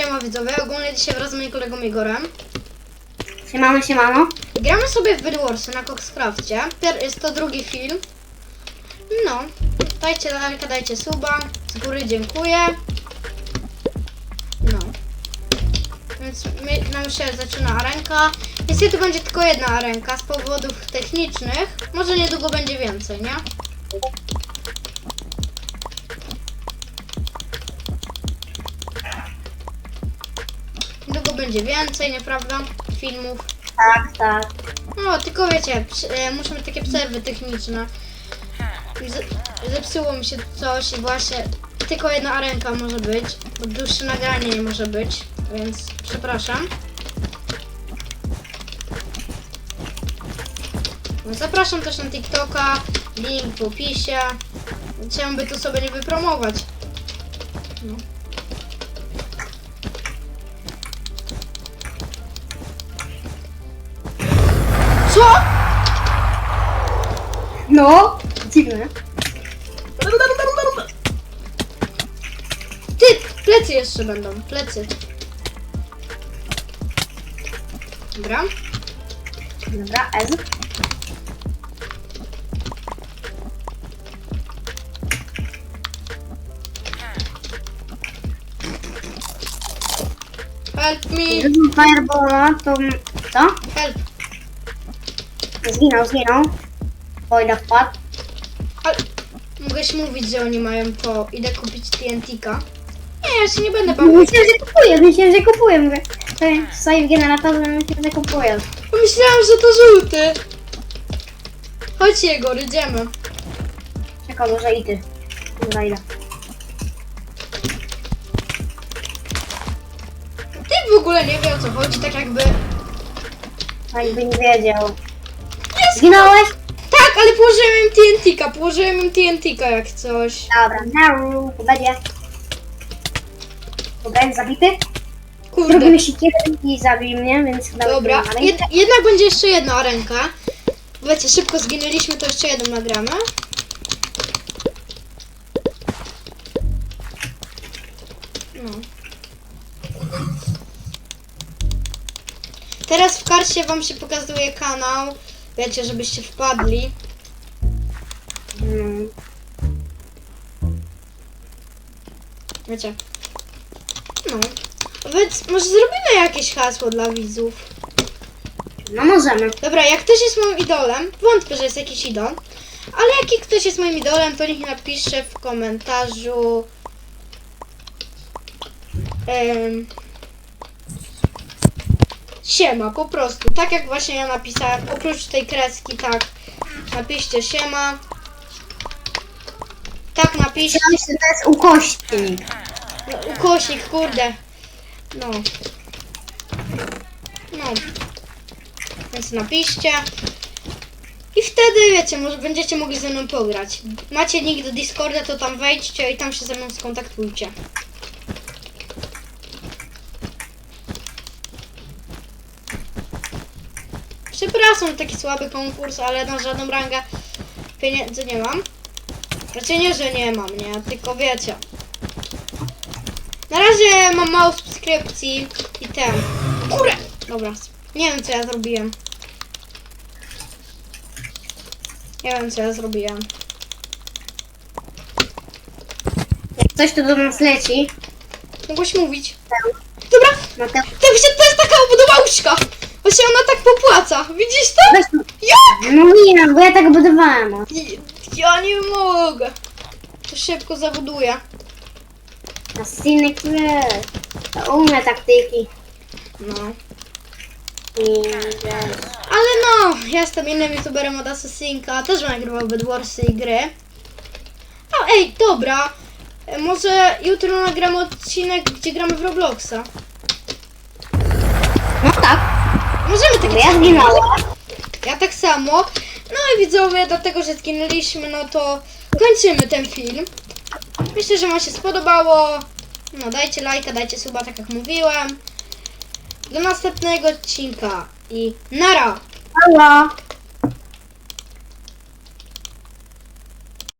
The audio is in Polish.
Siema widzowie, ogólnie dzisiaj wraz z moim kolegą Igorem Siemano, siemano. gramy sobie w Bedwarsy na Coxcrafcie. Jest to drugi film. No, dajcie lajka, dajcie suba. Z góry dziękuję. No. Więc my, nam się zaczyna arenka. Niestety będzie tylko jedna arenka z powodów technicznych. Może niedługo będzie więcej, nie? Będzie więcej, nieprawda? Filmów. Tak, tak. No, tylko wiecie, e, muszę mieć takie przerwy techniczne. Z, zepsuło mi się coś i właśnie tylko jedna arenka może być, bo dłuższe nagranie nie może być, więc przepraszam. No, zapraszam też na TikToka, link w opisie. Chciałem by tu sobie nie wypromować. No. Co? No, dziwne. Ty, plecy jeszcze będą, plecy. Dobra. Dobra, S. Help me, Rzucił Fireballa, to... Co? Zginął, zginął. Wojna wpadł. Ale mogłeś mówić, że oni mają to. Idę kupić TNT-ka. Nie, ja się nie będę bawił. Myślałem, że kupuję, myślałem, że kupuję. Mówię, sobie w generatorze, myślałem, że kupuję. Myślałam, że to żółty. Chodź Jegor, idziemy. Czekaj, może i ty. Dobra, idę. Ty w ogóle nie wie o co chodzi, tak jakby... Jakby nie wiedział. Jest! Zginąłeś? Tak, ale położyłem im TNT-ka, położyłem im TNT-ka jak coś. Dobra, now, będzie. Dobra, jest zabity. Kurde. Zrobimy siekierę i zabił mnie, więc chyba Dobra, jed, jednak będzie jeszcze jedna ręka. Wiecie, szybko zginęliśmy, to jeszcze jedną nagramy. No. Teraz w karcie wam się pokazuje kanał. Wiecie, żebyście wpadli. Mm. Wiecie. No. Więc może zrobimy jakieś hasło dla widzów. No możemy. Dobra, jak ktoś jest moim idolem, wątpię, że jest jakiś idol, ale jak ktoś jest moim idolem, to niech napisze w komentarzu. em, siema, po prostu. Tak jak właśnie ja napisałem, oprócz tej kreski, tak. Napiszcie siema. Tak napiszcie. Że to jest ukośnik. No, ukośnik, kurde. No. No. Więc napiszcie. I wtedy, wiecie, może będziecie mogli ze mną pograć. Macie link do Discorda, to tam wejdźcie i tam się ze mną skontaktujcie. Przepraszam, taki słaby konkurs, ale na żadną rangę pieniędzy nie mam. Znaczy nie, że nie mam, nie, tylko wiecie. Na razie mam mało subskrypcji i ten. Kurde! Dobra, nie wiem co ja zrobiłem. Nie wiem co ja zrobiłem. Jak coś to do nas leci, Mogłeś mówić. Dobra, no to to, się- to jest taka obudowałuszka. Właśnie ona tak popłaca. Widzisz to? weź. Jak? No nie, bo ja tak budowałem. o. Ja nie mogę. To szybko zabuduję. Na synek To umie taktyki. No. I Ale no, ja jestem innym youtuberem od Assassinka, też nagrywał Bedwarsy i gry. A ej, dobra. E, Może jutro nagramy odcinek, gdzie gramy w Robloxa. No tak, Możemy bo takie ja coś zginąłem. Ja tak samo. No i widzowie, dlatego że zginęliśmy, no to kończymy ten film. Myślę, że wam się spodobało. No dajcie lajka, dajcie suba, tak jak mówiłem. Do następnego odcinka i nara! Halo.